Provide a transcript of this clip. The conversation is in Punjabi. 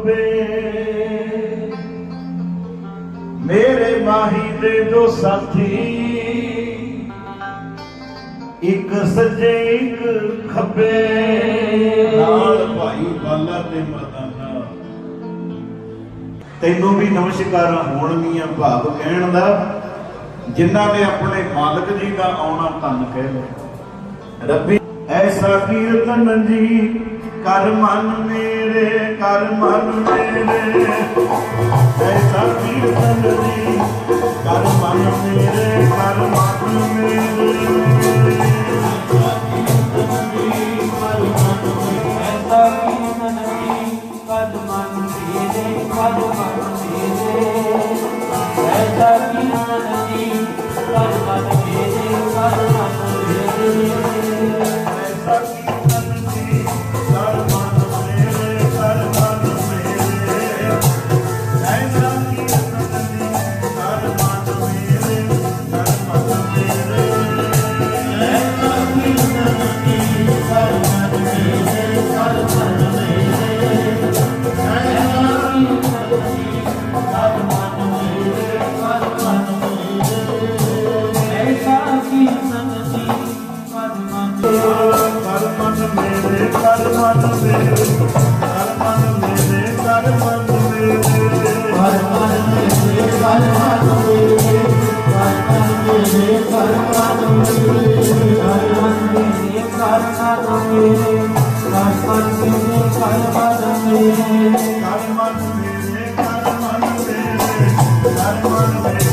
ਖੱਬੇ ਮੇਰੇ ਮਾਹੀ ਦੇ ਦੋ ਸਾਥੀ, ਇੱਕ ਸੱਜੇ, ਇੱਕ ਖੱਬੇ। ਨਾਲ ਭਾਈ ਬਾਲਾ ਤੇ ਮਰਦਾਨਾ। ਤੈਨੂੰ ਵੀ ਨਮਸਕਾਰਾਂ ਹੋਣਗੀਆਂ ਭਾਵ ਕਹਿਣ ਦਾ। ਜਿਨ੍ਹਾਂ ਨੇ ਆਪਣੇ ਮਾਲਕ ਜੀ ਦਾ ਆਉਣਾ ਧੰਨ ਕਹਿ ਲਿਆ। ਰੱਬੀ, ਐਸਾ ਕੀਰਤਨ ਜੀ ਕਰ ਮਨ ਮੇਰੇ ਕਰ ਮਨ ਮੇਰੇ ਐਸਾ ਕੀਰਤਨ ਜੀ ਕਰ ਮਨ ਮੇਰੇ ਕਰ ਮਨ ਮੇਰੇ ਐਸਾ ਕੀਰਤਨ ਕੀ ਕਦ ਮਨ ਤੇਰੇ ਕਦ ਮਨ ਤੇਰੇ ਮਨ ਮੇਰੇ ਹਰ ਮਨ ਮੇਰੇ ਕਰ ਮਨ ਮੇਰੇ ਹਰ ਮਨ ਮੇਰੇ ਕਰ ਮਨ ਮੇਰੇ ਹਰ ਮਨ ਮੇਰੇ ਕਰ ਮਨ ਮੇਰੇ ਹਰ ਮਨ ਮੇਰੇ ਕਰ ਮਨ ਮੇਰੇ ਹਰ ਮਨ ਮੇਰੇ ਕਰ ਮਨ ਮੇਰੇ ਹਰ ਮਨ ਮੇਰੇ ਕਰ ਮਨ ਮੇਰੇ, ਹਰ ਮਨ ਮੇਰੇ।